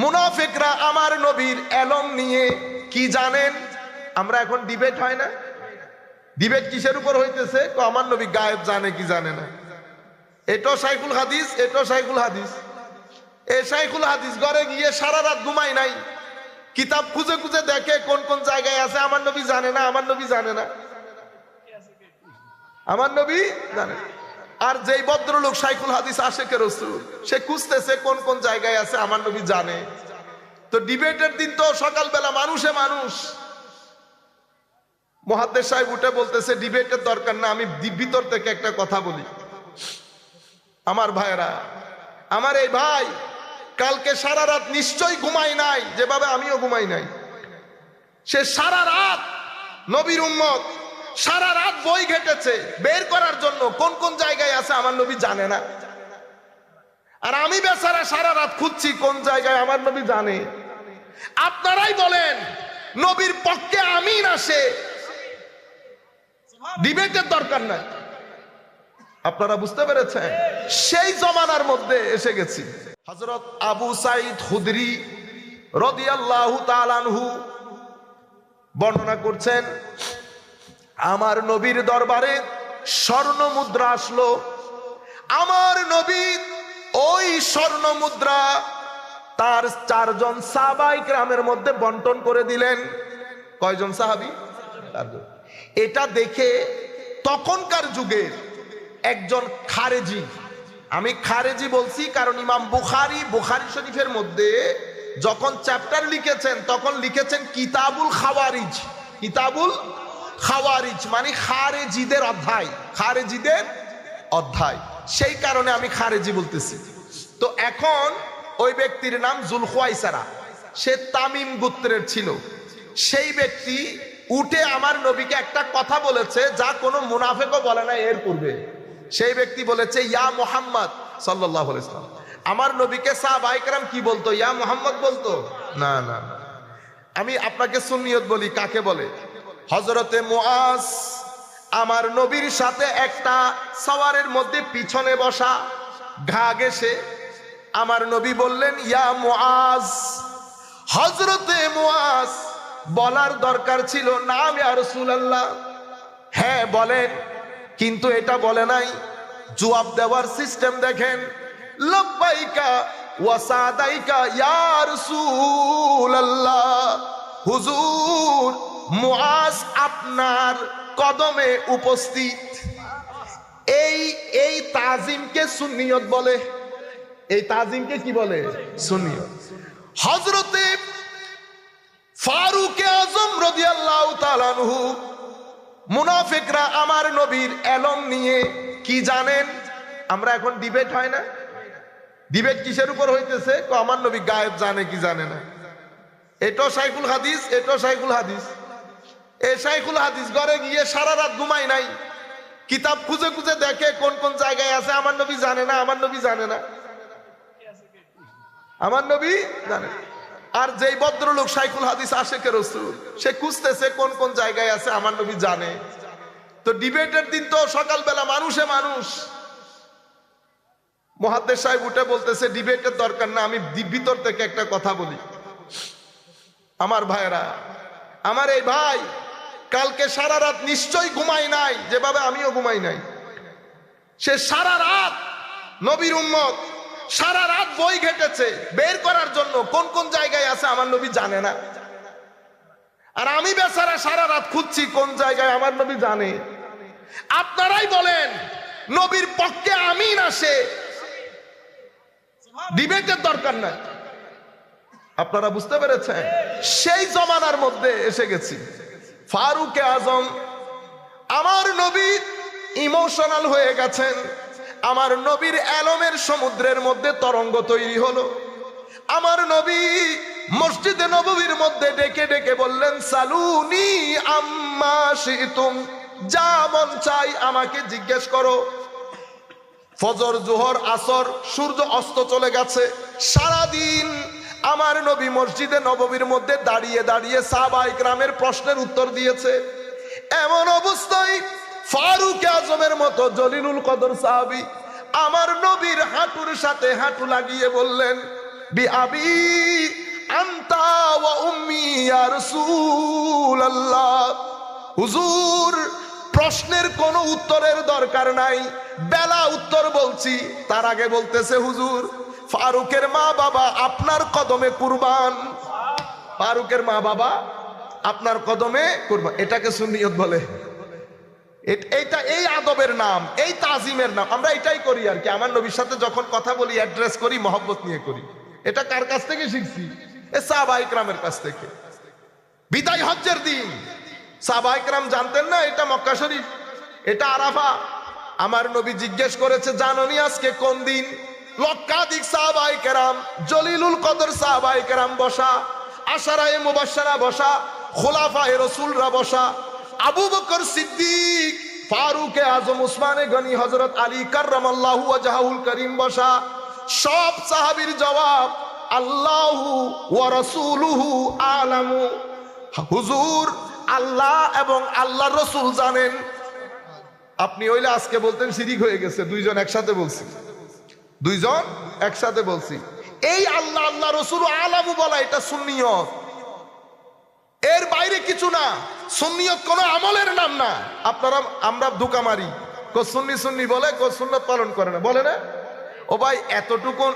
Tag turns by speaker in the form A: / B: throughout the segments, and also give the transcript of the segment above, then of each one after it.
A: মুনাফিকরা আমার নবীর এলম নিয়ে কি জানেন? আমরা এখন ডিবেট হয় না? ডিবেট কিসের উপর হইতেছে? তো আমার নবী গায়েব জানে কি জানে না। এটাও সাইকুল হাদিস এটাও সাইকুল হাদিস। এ সাইকুল হাদিস ঘরে গিয়ে সারা রাত ঘুমাই নাই। কিতাব খুঁজে খুঁজে দেখে কোন কোন জায়গায় আছে, আমার নবী জানে না, আমার নবী জানে না। আমার নবী জানে আর যেই ভদ্রলোক সাইকুল হাদিস আশেকে রসুল সে খুঁজতেছে কোন কোন জায়গায় আছে, আমার নবী জানে। তো ডিবেটের দিন তো সকালবেলা মানুষে মানুষ। মহাদ্দেশ সাহেব উঠে বলতেছে, ডিবেটের দরকার না, আমি ভিতর থেকে একটা কথা বলি। আমার ভাইরা আমার এই ভাই, কালকে সারা রাত নিশ্চয়ই ঘুমাই নাই, যেভাবে আমিও ঘুমাই নাই। সে সারা রাত নবীর উম্মত সারা রাত বই ঘেটেছে। বের করার জন্য কোন কোন জায়গায় আছে আমার নবী জানে না। আর আমি বেচারা সারা রাত খুঁজছি কোন জায়গায় আমার নবী জানে। আপনারাই বলেন, নবীর পক্ষে আমিন আসে ডিবেটের দরকার নাই। আপনারা বুঝতে পেরেছেন? সেই জমানার মধ্যে এসে গেছি। হজরত আবু সাইদ হুদরি রদিয়াল্লাহু তালানহু বর্ণনা করছেন আমার নবীর দরবারে স্বর্ণ মুদ্রা আসলো। আমার নবী ওই স্বর্ণ মুদ্রা তার চারজন সাহাবাই গ্রামের মধ্যে বন্টন করে দিলেন। কয়জন সাহাবি। এটা দেখে তখনকার যুগের একজন খারেজি, আমি খারেজি বলছি কারণ ইমাম বুখারি বুখারি শরীফের মধ্যে যখন চ্যাপ্টার লিখেছেন, তখন লিখেছেন কিতাবুল খাওয়ারিজ। কিতাবুল খাওয়ারিজ মানে খারেজিদের অধ্যায় খারেজিদের অধ্যায়। সেই কারণে আমি খারেজি বলতেছি। তো এখন ওই ব্যক্তির নাম জুলখোয়াইসারা। সে তামিম গোত্রের ছিল। সেই ব্যক্তি উঠে আমার নবীকে একটা কথা বলেছে, যা কোনো মুনাফেকও বলে না এর পূর্বে। সেই ব্যক্তি বলেছে, ইয়া মোহাম্মদ সাল্লাহ ইসলাম আমার নবীকে সাহাবাইকরাম কি বলতো? ইয়া মোহাম্মদ বলতো? না না না। আমি আপনাকে সুনিয়ত বলি, কাকে বলে? হজরতে মুআজ আমার নবীর সাথে একটা সওয়ারের মধ্যে পিছনে বসা ঘা গেছে আমার নবী বললেন, ইয়া মুআজ হজরতে মুআজ, বলার দরকার ছিল নাম, ইয়া রাসূলুল্লাহ। হ্যাঁ বলেন, কিন্তু এটা বলে নাই। জবাব দেওয়ার সিস্টেম দেখেন। লব্বাইকা ওয়াসাদাইকা ইয়া রাসূলুল্লাহ, হুজুর মুআজ আপনার কদমে উপস্থিত। এই এই তাজিমকে সুন্নিয়ত বলে। এই তাজিমকে কি বলে? সুন্নিয়ত। হযরতে ফারুক আজম রাদিয়াল্লাহু তাআলা আনহু, মুনাফিকরা আমার নবীর এলম নিয়ে কি জানেন? আমরা এখন ডিবেট হয় না? ডিবেট কিসের উপর হইতেছে? আমার নবী গায়েব জানে কি জানে না। এটাও সাইকুল হাদিস, এটাও সাইকুল হাদিস। এ সাইকুল হাদিস ঘরে গিয়ে সারা রাত ঘুমাই নাই। কিতাব খুঁজে খুঁজে দেখে কোন কোন জায়গায় আছে, আমার নবী জানে না, আমার নবী জানে না। আমার নবী জানে। আর যেই ভদ্রলোক সাইকুল হাদিস আশেকে রসুল, সে খুঁজতেছে কোন কোন জায়গায় আছে, আমার নবী জানে। তো ডিবেটের দিন তো সকালবেলা মানুষে মানুষ। মহাদ্দেশ সাহেব উঠে বলতেছে, ডিবেটের দরকার না, আমি ভিতর থেকে একটা কথা বলি। আমার ভাইরা আমার এই ভাই কালকে সারা রাত নিশ্চয়ই ঘুমাই নাই। যেভাবে আমিও ঘুমাই নাই। সে সারা রাত নবীর উম্মত, সারা রাত বই ঘেটেছে বের করার জন্য। কোন কোন জায়গায় আছে আমার নবী জানে না। আর আমি বেচারা সারা রাত খুঁজছি কোন জায়গায় আমার নবী জানে। আপনারাই বলেন, নবীর পক্ষে আমি না সে। ডিবেটের দরকার নাই। আপনারা বুঝতে পেরেছেন? সেই জমানার মধ্যে এসে গেছি। ফারুক আজম, আমার নবী ইমোশনাল হয়ে গেছেন। আমার নবীর অ্যালমের সমুদ্রের মধ্যে তরঙ্গ তৈরি হলো। আমার নবী মসজিদে নববীর মধ্যে ডেকে ডেকে বললেন, সালুনি আম্মা শিতুম, যা মন চাই আমাকে জিজ্ঞেস করো। ফজর, জোহর, আসর, সূর্য অস্ত চলে গেছে। সারাদিন আমার নবী মসজিদে নববীর মধ্যে দাঁড়িয়ে দাঁড়িয়ে সাহাবাই গ্রামের প্রশ্নের উত্তর দিয়েছে। এমন অবস্থায় ফারুক আজমের মতো জলিলুল কদর সাহাবি আমার নবীর হাঁটুর সাথে হাঁটু লাগিয়ে বললেন, বি আবি আনতা ওয়া হুজুর, প্রশ্নের কোনো উত্তরের দরকার নাই, বেলা উত্তর বলছি, তার আগে বলতেছে হুজুর ফারুকের মা বাবা আপনার কদমে কুরবান। ফারুকের মা বাবা আপনার কদমে কুরবান। এটাকে সুন্নিয়ত বলে। এইটা এই আদবের নাম, এই তাজিমের নাম। আমরা এটাই করি আর কি। আমার নবীর সাথে যখন কথা বলি অ্যাড্রেস করি, মহব্বত নিয়ে করি। এটা কার কাছ থেকে শিখছি? এ সাহবাইকরামের কাছ থেকে। বিদায় হজ্জের দিন। সাহবাইকরাম জানতেন না, এটা মক্কা শরীফ, এটা আরাফা। আমার নবী জিজ্ঞেস করেছে জাননি আজকে কোন দিন? লক্ষাধিক সাহাবাই কেরাম, জলিলুল কদর সাহাবাই কেরাম বসা, আশারায়ে মুবাশশারা বসা, খোলাফায়ে রসুলরা বসা, আবু বকর সিদ্দিক আজম উসমানে গনি হজরত আলী কার্রামাল্লাহু ওয়াজহাহুল করিম বসা, সব সাহাবীর জবাব, আল্লাহু ওয়া রাসূলুহু আলামু। হুজুর, আল্লাহ এবং আল্লাহ রসুল জানেন। আপনি হইলে আজকে বলতেন শিরিক হয়ে গেছে, দুইজন একসাথে বলছি। দুইজন একসাথে বলছি, এই আল্লাহ আল্লাহ রসুল আলামু বলা এটা সুন্নিয়ত। এর বাইরে কিছু না, সুন্নিয়ত কোন আমলের নাম না। আপনারা, আমরা ধোকা মারি। কো সুন্নি সুন্নি বলে, কো সুন্নত পালন করে না। বলে না? ও ভাই, এতটুকু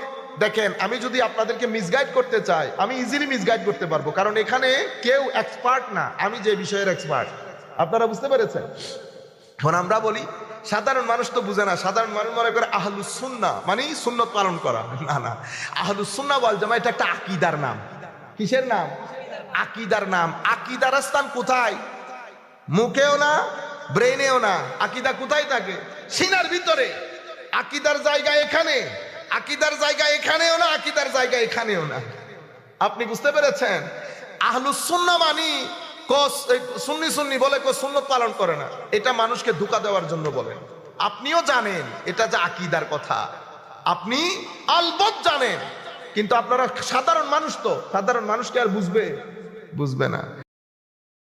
A: দেখেন, আমি যদি আপনাদেরকে মিসগাইড করতে চাই, আমি ইজিলি মিসগাইড করতে পারব। কারণ এখানে কেউ এক্সপার্ট না। আমি যে বিষয়ের এক্সপার্ট আপনারা বুঝতে পেরেছেন? এখন আমরা বলি সাধারণ মানুষ তো বুঝে না। সাধারণ মানুষ মনে করে আহলুস সুন্না মানে সুন্নত পালন করা। না না। আহলুস সুন্না বল জামা এটা একটা আকিদার নাম। কিসের নাম? আকিদার নাম। আকিদার স্থান কোথায়? মুখেও না, ব্রেনেও না। আকিদা কোথায় থাকে? সিনার ভিতরে। আকিদার জায়গা এখানে। আকিদার জায়গা এখানেও না, আকিদার জায়গা এখানেও না। আপনি বুঝতে পেরেছেন? আহলুস সুন্না মানি সুন্নি সুন্নি বলে কো সুন্নত পালন করে না। এটা মানুষকে ধোকা দেওয়ার জন্য বলেন আপনিও জানেন, এটা যে আকিদার কথা। আপনি আলবত জানেন, কিন্তু আপনারা সাধারণ মানুষ তো, সাধারণ মানুষকে আর বুঝবে? বুঝবে না।